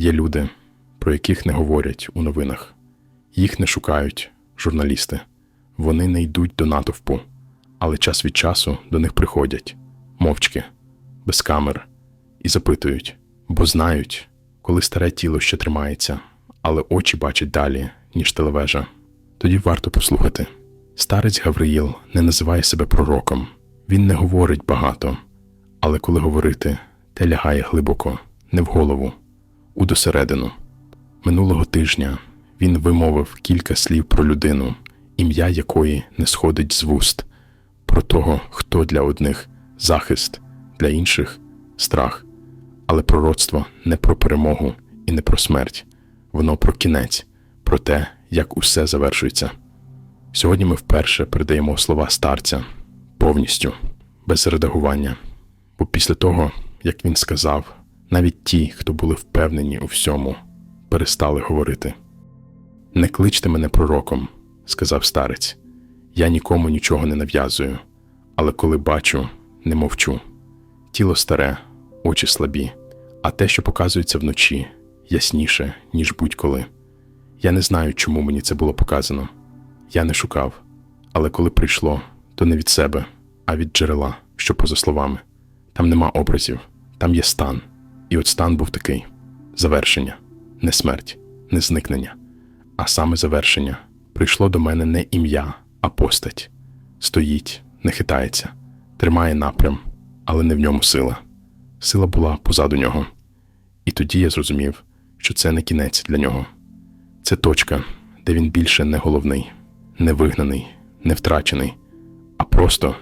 Є люди, про яких не говорять у новинах. Їх не шукають журналісти. Вони не йдуть до натовпу, але час від часу до них приходять мовчки, без камер, і запитують, бо знають, коли старе тіло ще тримається, але очі бачать далі, ніж телевежа. Тоді варто послухати. Старець Гавриїл не називає себе пророком, він не говорить багато, але коли говорити, те лягає глибоко, не в голову, у досередину. Минулого тижня він вимовив кілька слів про людину, ім'я якої не сходить з вуст, про того, хто для одних захист, для інших страх. Але пророцтво не про перемогу і не про смерть, воно про кінець, про те, як усе завершується. Сьогодні ми вперше передаємо слова старця повністю, без редагування, бо після того, як він сказав, навіть ті, хто були впевнені у всьому, перестали говорити. Не кличте мене пророком, сказав старець. Я нікому нічого не нав'язую, але коли бачу, не мовчу. Тіло старе, очі слабі, а те, що показується вночі, ясніше, ніж будь-коли. Я не знаю, чому мені це було показано. Я не шукав, але коли прийшло, то не від себе, а від джерела, що поза словами. Там нема образів, там є стан. І от стан був такий: завершення, не смерть, не зникнення, а саме завершення. Прийшло до мене не ім'я, а постать. Стоїть, не хитається, тримає напрям, але не в ньому сила. Сила була позаду нього. І тоді я зрозумів, що це не кінець для нього. Це точка, де він більше не головний, не вигнаний, не втрачений, а просто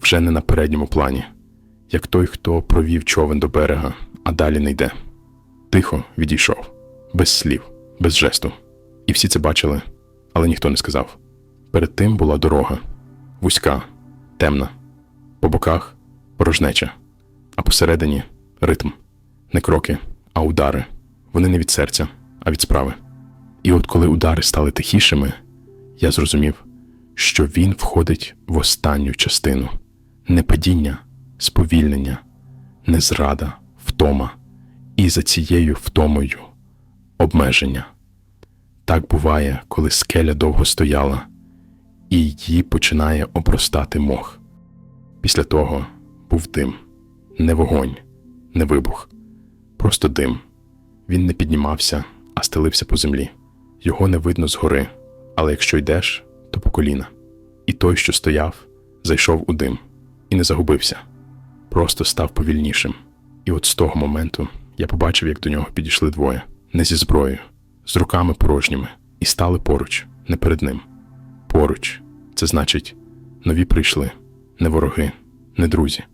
вже не на передньому плані, як той, хто провів човен до берега, а далі не йде. Тихо відійшов, без слів, без жесту. І всі це бачили, але ніхто не сказав. Перед тим була дорога вузька, темна, по боках порожнеча, а посередині ритм, не кроки, а удари. Вони не від серця, а від справи. І от коли удари стали тихішими, я зрозумів, що він входить в останню частину не падіння, сповільнення, не зрада, втома, і за цією втомою обмеження. Так буває, коли скеля довго стояла, і її починає обростати мох. Після того був дим, не вогонь, не вибух, просто дим. Він не піднімався, а стелився по землі. Його не видно згори, але якщо йдеш, то по коліна. І той, що стояв, зайшов у дим і не загубився, просто став повільнішим. І от з того моменту я побачив, як до нього підійшли двоє, не зі зброєю, з руками порожніми, і стали поруч, не перед ним. Поруч це значить, нові прийшли, не вороги, не друзі,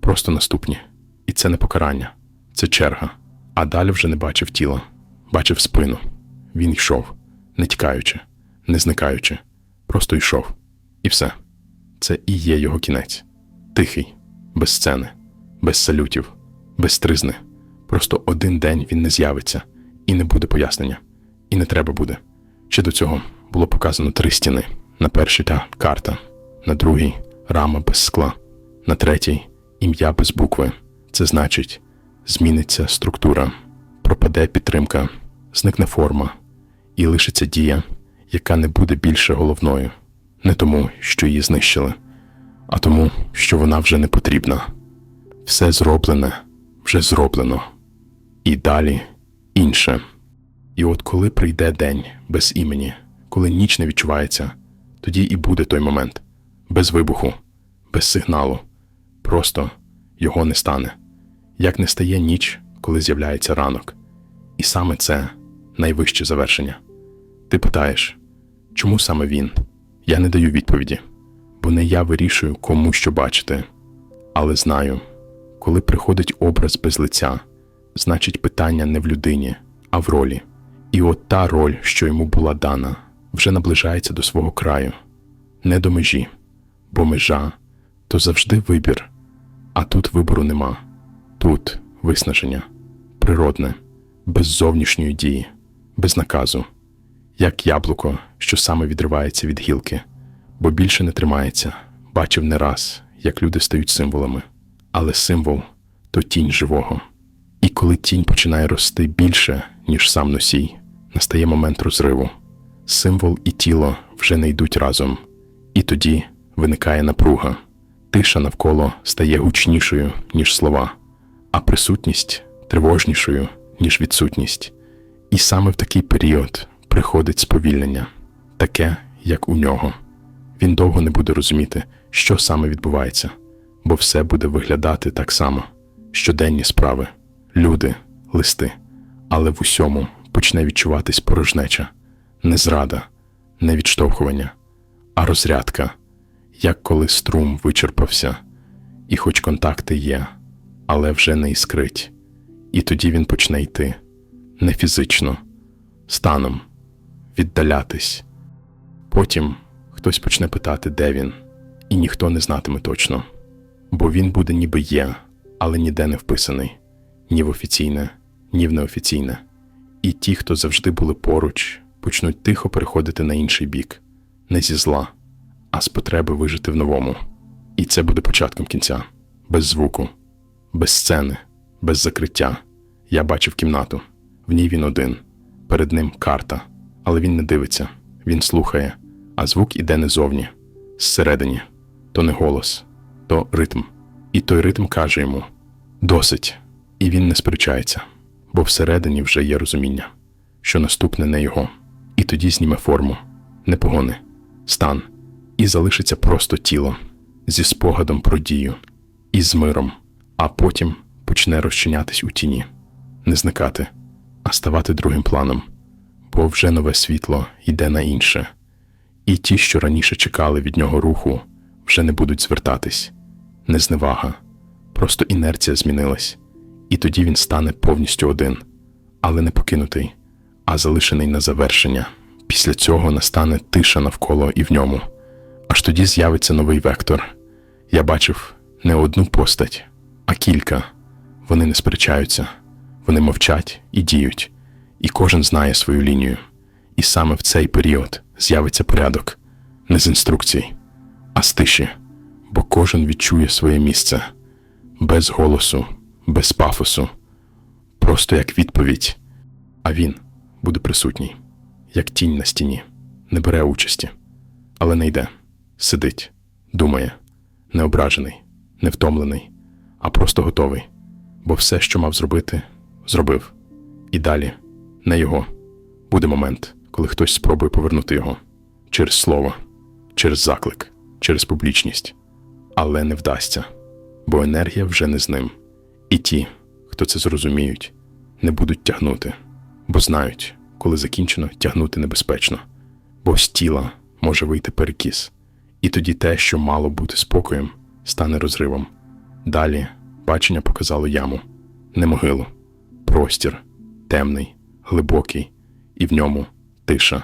просто наступні. І це не покарання, це черга. А далі вже не бачив тіла, бачив спину. Він йшов, не тікаючи, не зникаючи, просто йшов. І все. Це і є його кінець. Тихий, без сцени, без салютів, без тризни. Просто один день він не з'явиться, і не буде пояснення, і не треба буде. Ще до цього було показано три стіни: на першій та карта, на другій рама без скла, на третій ім'я без букви. Це значить, зміниться структура, пропаде підтримка, зникне форма, і лишиться дія, яка не буде більше головною, не тому, що її знищили, а тому, що вона вже не потрібна. Все зроблене вже зроблено, і далі інше. І от коли прийде день без імені, коли ніч не відчувається, тоді і буде той момент без вибуху, без сигналу, просто його не стане, як не стає ніч, коли з'являється ранок. І саме це найвище завершення. Ти питаєш, чому саме він? Я не даю відповіді, бо не я вирішую, кому що бачити. Але знаю, коли приходить образ без лиця, значить питання не в людині, а в ролі. І от та роль, що йому була дана, вже наближається до свого краю, не до межі, бо межа то завжди вибір, а тут вибору нема. Тут виснаження, природне, без зовнішньої дії, без наказу, як яблуко, що саме відривається від гілки, бо більше не тримається, бачив не раз, як люди стають символами, але символ то тінь живого. І коли тінь починає рости більше, ніж сам носій, настає момент розриву. Символ і тіло вже не йдуть разом, і тоді виникає напруга. Тиша навколо стає гучнішою, ніж слова, а присутність тривожнішою, ніж відсутність. І саме в такий період приходить сповільнення, таке, як у нього. Він довго не буде розуміти, що саме відбувається, бо все буде виглядати так само: щоденні справи, люди, листи, але в усьому почне відчуватись порожнеча, не зрада, не відштовхування, а розрядка, як коли струм вичерпався, і хоч контакти є, але вже не іскрить. І тоді він почне йти. Не фізично, станом, віддалятись. Потім хтось почне питати, де він, і ніхто не знатиме точно, бо він буде ніби є, але ніде не вписаний, ні в офіційне, ні в неофіційне. І ті, хто завжди були поруч, почнуть тихо переходити на інший бік, не зі зла, а з потреби вижити в новому. І це буде початком кінця, без звуку, без сцени, без закриття. Я бачив кімнату. В ній він один. Перед ним карта. Але він не дивиться, він слухає, а звук іде не зовні, зсередині. То не голос, то ритм. І той ритм каже йому досить. І він не сперечається, бо всередині вже є розуміння, що наступне не його. І тоді зніме форму, не погони, стан, і залишиться просто тіло зі спогадом про дію, і з миром, а потім почне розчинятись у тіні, не зникати, а ставати другим планом, бо вже нове світло йде на інше, і ті, що раніше чекали від нього руху, вже не будуть звертатись, не зневага, просто інерція змінилась, і тоді він стане повністю один, але не покинутий, а залишений на завершення. Після цього настане тиша навколо і в ньому. Аж тоді з'явиться новий вектор. Я бачив не одну постать, а кілька. Вони не сперечаються, вони мовчать і діють, і кожен знає свою лінію. І саме в цей період з'явиться порядок. Не з інструкцій, а з тиші, бо кожен відчує своє місце. Без голосу, без пафосу, просто як відповідь. А він буде присутній, як тінь на стіні, не бере участі, але не йде, сидить, думає, не ображений, не втомлений, а просто готовий. Бо все, що мав зробити, зробив. І далі не його. Буде момент, коли хтось спробує повернути його. Через слово, через заклик, через публічність, але не вдасться, бо енергія вже не з ним. І ті, хто це зрозуміють, не будуть тягнути, бо знають, коли закінчено, тягнути небезпечно, бо з тіла може вийти перекіс, і тоді те, що мало бути спокоєм, стане розривом. Далі бачення показало яму, не могилу, простір, темний, глибокий, і в ньому тиша,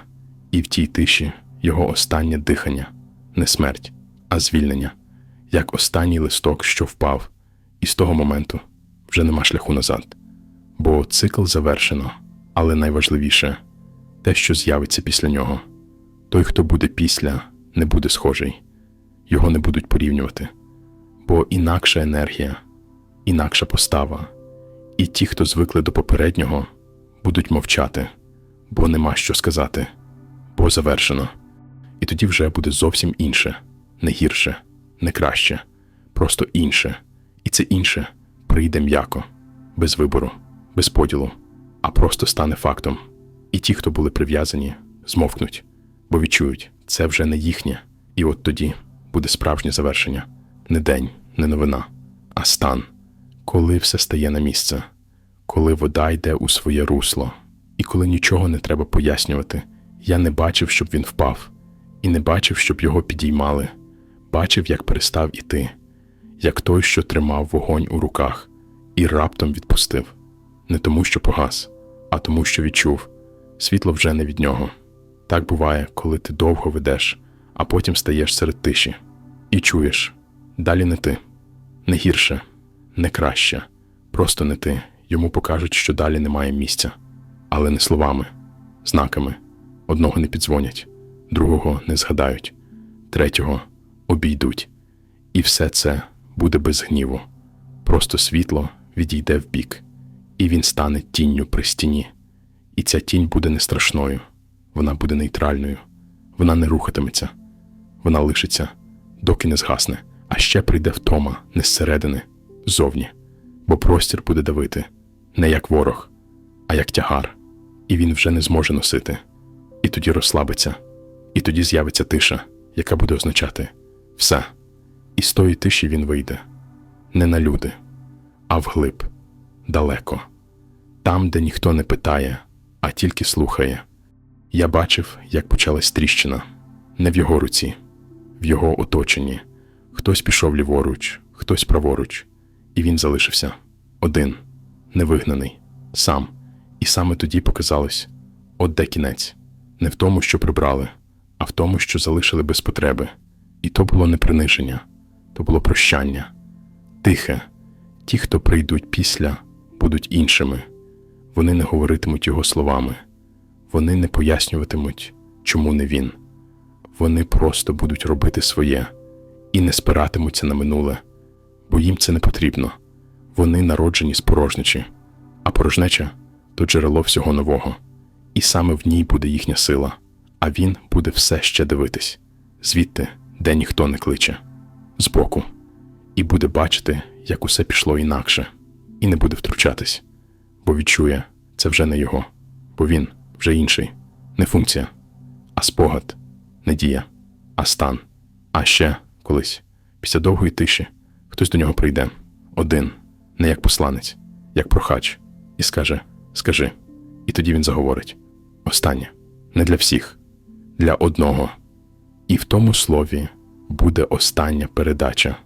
і в тій тиші його останнє дихання, не смерть, а звільнення, як останній листок, що впав, і з того моменту вже нема шляху назад. Бо цикл завершено, але найважливіше те, що з'явиться після нього. Той, хто буде після, не буде схожий, його не будуть порівнювати, бо інакша енергія, інакша постава, і ті, хто звикли до попереднього, будуть мовчати, бо нема що сказати, бо завершено. І тоді вже буде зовсім інше, не гірше, не краще, просто інше, і це інше прийде м'яко, без вибору, без поділу, а просто стане фактом. І ті, хто були прив'язані, змовкнуть, бо відчують, це вже не їхнє, і от тоді буде справжнє завершення. Не день, не новина, а стан, коли все стає на місце, коли вода йде у своє русло, і коли нічого не треба пояснювати. Я не бачив, щоб він впав, і не бачив, щоб його підіймали. Бачив, як перестав іти, як той, що тримав вогонь у руках, і раптом відпустив, не тому, що погас, а тому, що відчув світло вже не від нього. Так буває, коли ти довго ведеш, а потім стаєш серед тиші і чуєш далі не ти, не гірше, не краще, просто не ти. Йому покажуть, що далі немає місця, але не словами, знаками. Одного не піддзвонять, другого не згадають, третього обійдуть. І все це буде без гніву. Просто світло відійде вбік, і він стане тінню при стіні, І ця тінь буде не страшною, вона буде нейтральною, вона не рухатиметься, вона лишиться, доки не згасне, а ще прийде втома не зсередини, ззовні, бо простір буде давити не як ворог, а як тягар, і він вже не зможе носити. І тоді розслабиться, і тоді з'явиться тиша, яка буде означати все. І з тої тиші він вийде не на люди, а вглиб, далеко, там, де ніхто не питає, а тільки слухає. Я бачив, як почалась тріщина не в його руці, в його оточенні. Хтось пішов ліворуч, хтось праворуч, і він залишився один, невигнаний, сам. І саме тоді показалось от де кінець, не в тому, що прибрали, а в тому, що залишили без потреби. І то було не приниження, то було прощання. Тихе, ті, хто прийдуть після, будуть іншими. Вони не говоритимуть його словами, вони не пояснюватимуть, чому не він. Вони просто будуть робити своє і не спиратимуться на минуле, бо їм це не потрібно. Вони народжені з порожничі, а порожнеча то джерело всього нового, і саме в ній буде їхня сила, а він буде все ще дивитись, звідти, де ніхто не кличе, збоку, і буде бачити, як усе пішло інакше, і не буде втручатись, бо відчує, це вже не його, бо він вже інший, не функція, а спогад, не дія, а стан. А ще колись, після довгої тиші, хтось до нього прийде. Один, не як посланець, як прохач, і скаже: Скажи. І тоді він заговорить: Останнє, не для всіх, для одного. І в тому слові буде остання передача,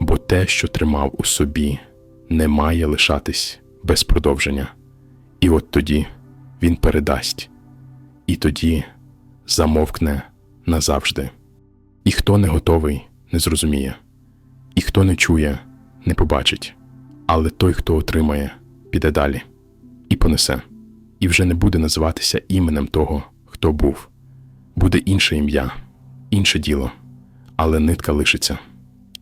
бо те, що тримав у собі, не має лишатись без продовження. І от тоді він передасть, і тоді замовкне назавжди. І хто не готовий, не зрозуміє, і хто не чує, не побачить, але той, хто отримає, піде далі і понесе, і вже не буде називатися іменем того, хто був. Буде інше ім'я, інше діло, але нитка лишиться,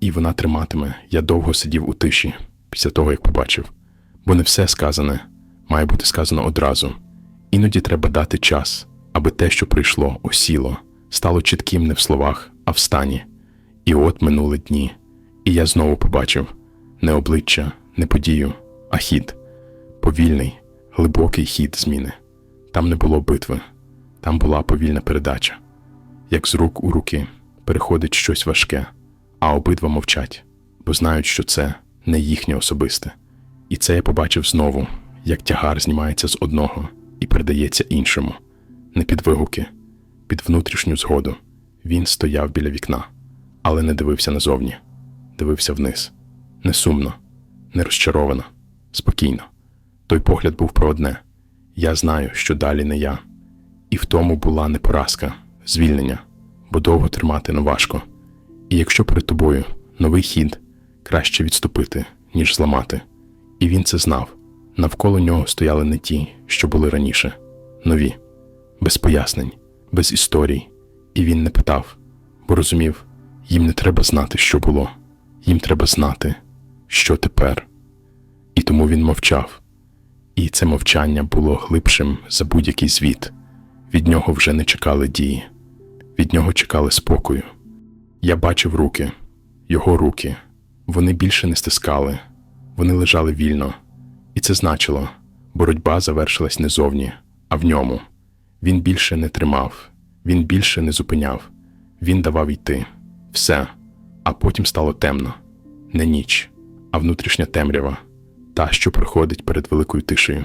і вона триматиме. Я довго сидів у тиші після того, як побачив, бо не все сказане має бути сказано одразу. Іноді треба дати час, аби те, що прийшло, осіло, стало чітким не в словах, а в стані. І от минули дні, і я знову побачив не обличчя, не подію, а хід повільний, глибокий хід зміни. Там не було битви, там була повільна передача. Як з рук у руки переходить щось важке, а обидва мовчать, бо знають, що це не їхнє особисте. І це я побачив знову, як тягар знімається з одного і передається іншому, не під вигуки, під внутрішню згоду. Він стояв біля вікна, але не дивився назовні, дивився вниз, не сумно, не розчаровано, спокійно. Той погляд був про одне я знаю, що далі не я. І в тому була не поразка, звільнення, бо довго тримати не важко. І якщо перед тобою новий хід, краще відступити, ніж зламати. І він це знав. Навколо нього стояли не ті, що були раніше, нові, без пояснень, без історій. І він не питав, бо розумів, їм не треба знати, що було, їм треба знати, що тепер. І тому він мовчав. І це мовчання було глибшим за будь-який звіт. Від нього вже не чекали дії, від нього чекали спокою. Я бачив руки, його руки. Вони більше не стискали, вони лежали вільно, і це значило, боротьба завершилась не зовні, а в ньому. Він більше не тримав, він більше не зупиняв, він давав йти все, а потім стало темно, не ніч, а внутрішня темрява та, що приходить перед великою тишею,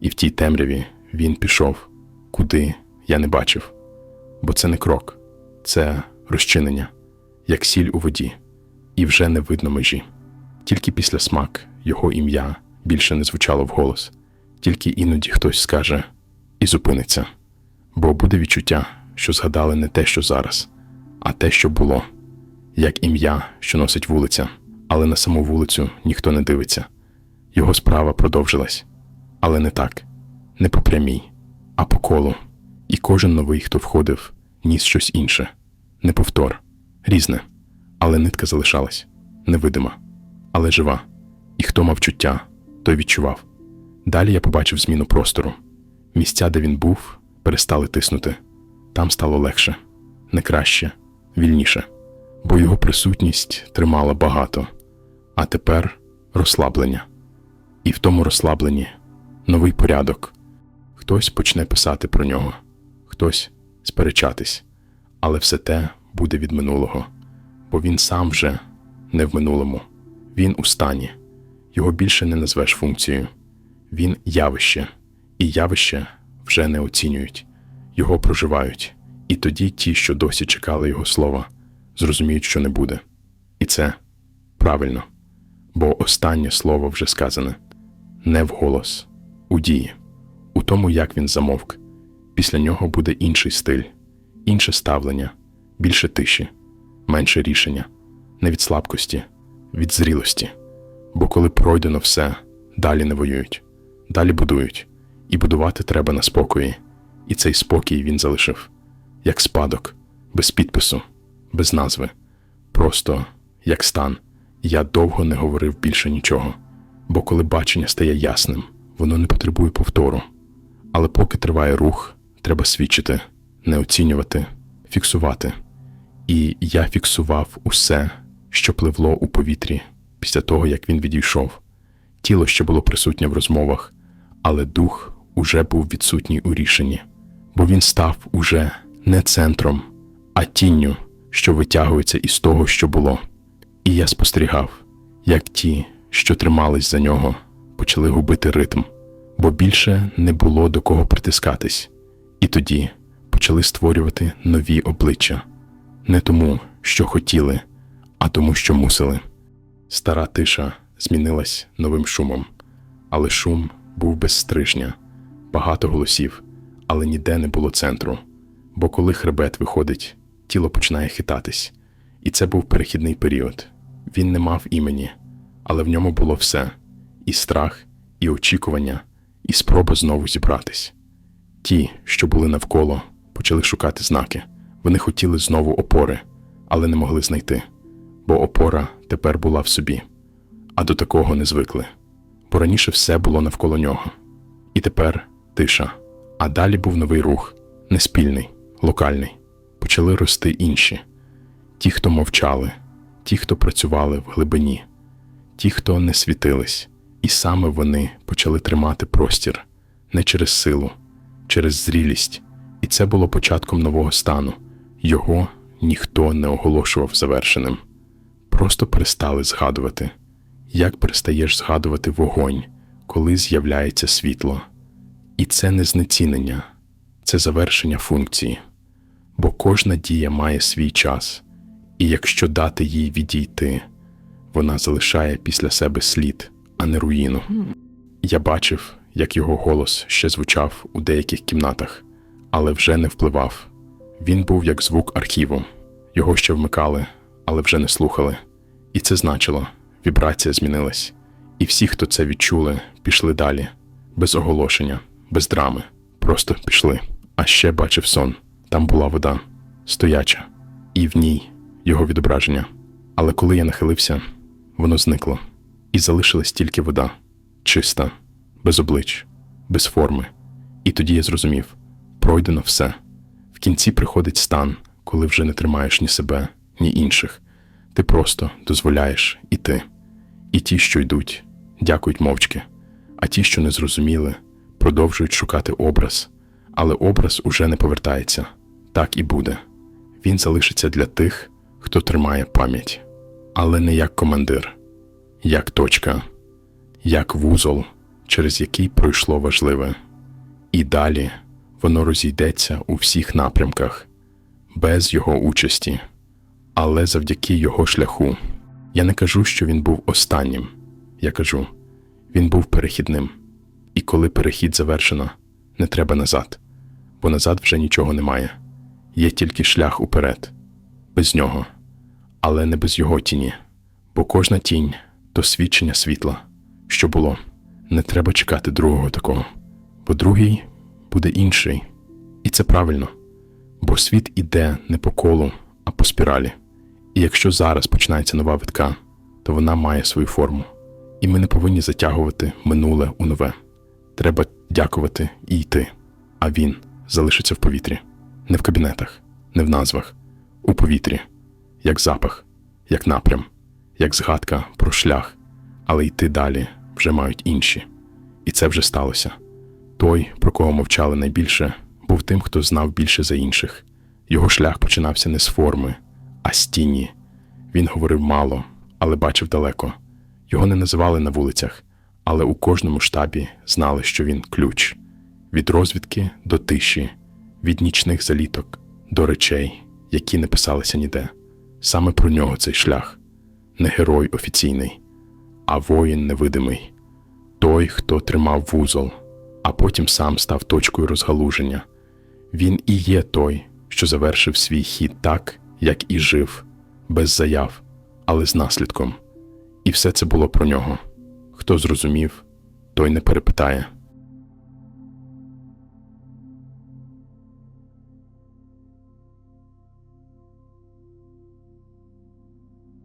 і в тій темряві він пішов, куди я не бачив, бо це не крок, це розчинення, як сіль у воді, і вже не видно межі. Тільки після смак його ім'я більше не звучало вголос, тільки іноді хтось скаже і зупиниться, бо буде відчуття, що згадали не те, що зараз, а те, що було, як ім'я, що носить вулиця, але на саму вулицю ніхто не дивиться. Його справа продовжилась, але не так, не по прямій, а по колу. І кожен новий, хто входив, ніс щось інше, не повтор, різне, але нитка залишалась невидима, але жива. І хто мав чуття, той відчував. Далі я побачив зміну простору. Місця, де він був, перестали тиснути. Там стало легше, не краще, вільніше, бо його присутність тримала багато, а тепер розслаблення. І в тому розслабленні новий порядок. Хтось почне писати про нього, хтось сперечатись, але все те буде від минулого, бо він сам вже не в минулому, він у стані, його більше не назвеш функцією. Він явище, і явище вже не оцінюють, його проживають, і тоді ті, що досі чекали його слова, зрозуміють, що не буде. І це правильно, бо останнє слово вже сказане не вголос, у дії, у тому, як він замовк. Після нього буде інший стиль, інше ставлення, більше тиші, менше рішення, не від слабкості, від зрілості. Бо коли пройдено все, далі не воюють, далі будують, і будувати треба на спокої. І цей спокій він залишив, як спадок, без підпису, без назви, просто як стан. Я довго не говорив більше нічого, бо коли бачення стає ясним, воно не потребує повтору. Але поки триває рух, треба свідчити, не оцінювати, фіксувати. І я фіксував усе, що пливло у повітрі після того, як він відійшов. Тіло ще було присутнє в розмовах, але дух уже був відсутній у рішенні, бо він став уже не центром, а тінню, що витягується із того, що було. І я спостерігав, як ті, що тримались за нього, почали губити ритм, бо більше не було до кого притискатись, і тоді почали створювати нові обличчя не тому, що хотіли, а тому, що мусили. Стара тиша змінилась новим шумом, але шум був без стрижня, багато голосів, але ніде не було центру. Бо коли хребет виходить, тіло починає хитатись. І це був перехідний період. Він не мав імені, але в ньому було все: і страх, і очікування, і спроба знову зібратись. Ті, що були навколо, почали шукати знаки. Вони хотіли знову опори, але не могли знайти, бо опора тепер була в собі, а до такого не звикли. Бо раніше все було навколо нього. І тепер тиша. А далі був новий рух, неспільний, локальний. Почали рости інші ті, хто мовчали, ті, хто працювали в глибині, ті, хто не світились, і саме вони почали тримати простір не через силу, через зрілість, і це було початком нового стану. Його ніхто не оголошував завершеним. Просто перестали згадувати, як перестаєш згадувати вогонь, коли з'являється світло. І це не знецінення, це завершення функції, бо кожна дія має свій час, і якщо дати їй відійти, вона залишає після себе слід, а не руїну. Я бачив, як його голос ще звучав у деяких кімнатах, але вже не впливав. Він був як звук архіву, його ще вмикали, але вже не слухали. І це значило, вібрація змінилась, і всі, хто це відчули, пішли далі, без оголошення, без драми, просто пішли. А ще бачив сон. Там була вода, стояча, і в ній його відображення. Але коли я нахилився, воно зникло, і залишилась тільки вода, чиста, без облич, без форми. І тоді я зрозумів: пройдено все. В кінці приходить стан, коли вже не тримаєш ні себе, ні інших. Ти просто дозволяєш іти. І ті, що йдуть, дякують мовчки, а ті, що не зрозуміли, продовжують шукати образ, але образ уже не повертається. Так і буде. Він залишиться для тих, хто тримає пам'ять, але не як командир, як точка, як вузол, через який пройшло важливе. І далі воно розійдеться у всіх напрямках, без його участі, але завдяки його шляху. Я не кажу, що він був останнім. Я кажу, він був перехідним. І коли перехід завершено, не треба назад, бо назад вже нічого немає. Є тільки шлях уперед, без нього, але не без його тіні, бо кожна тінь то свідчення світла, що було. Не треба чекати другого такого, бо другий буде інший. І це правильно, бо світ іде не по колу, а по спіралі. І якщо зараз починається нова витка, то вона має свою форму. І ми не повинні затягувати минуле у нове. Треба дякувати і йти. а він залишиться в повітрі, не в кабінетах, не в назвах, у повітрі, як запах, як напрям, як згадка про шлях, але йти далі вже мають інші. І це вже сталося. Той, про кого мовчали найбільше, був тим, хто знав більше за інших. Його шлях починався не з форми, а з тіні. Він говорив мало, але бачив далеко. Його не називали на вулицях, але у кожному штабі знали, що він ключ від розвідки до тиші, від нічних заліток до речей, які не писалися ніде. Саме про нього цей шлях не герой офіційний, а воїн невидимий, той, хто тримав вузол, а потім сам став точкою розгалуження. Він і є той, що завершив свій хід так, як і жив, без заяв, але з наслідком. І все це було про нього. Хто зрозумів, той не перепитає.